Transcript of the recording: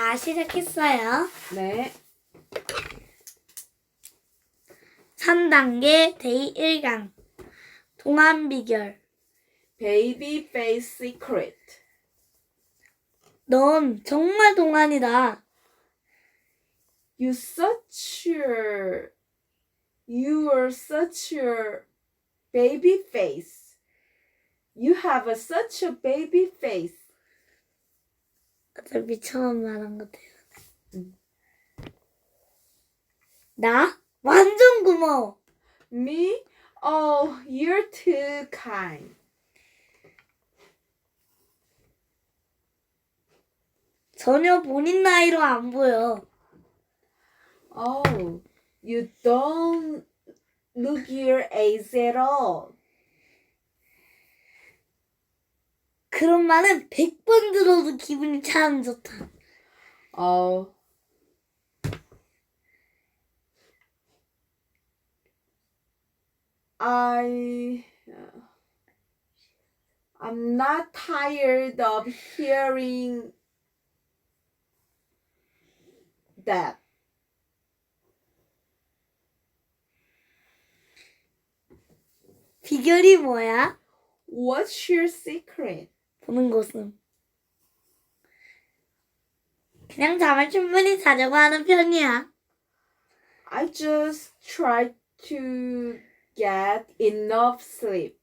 자, 시작했어요. 네. 3단계 데이 1강. 동안 비결. Baby face secret. 넌 정말 동안이다. You such a you are such a baby face. You have a, such a baby face. 저 미처럼 말한 것 같아요. 음. 나? 완전 고마워. Me? Oh, you're too kind. 전혀 본인 나이로 안 보여. Oh, you don't look your age at all. 그런 말은 100번 들어도 기분이 참 좋다. Oh. I I'm not tired of hearing that. 비결이 뭐야? What's your secret? 보는 것은. 그냥 잠을 충분히 자려고 하는 편이야. I just try to get enough sleep.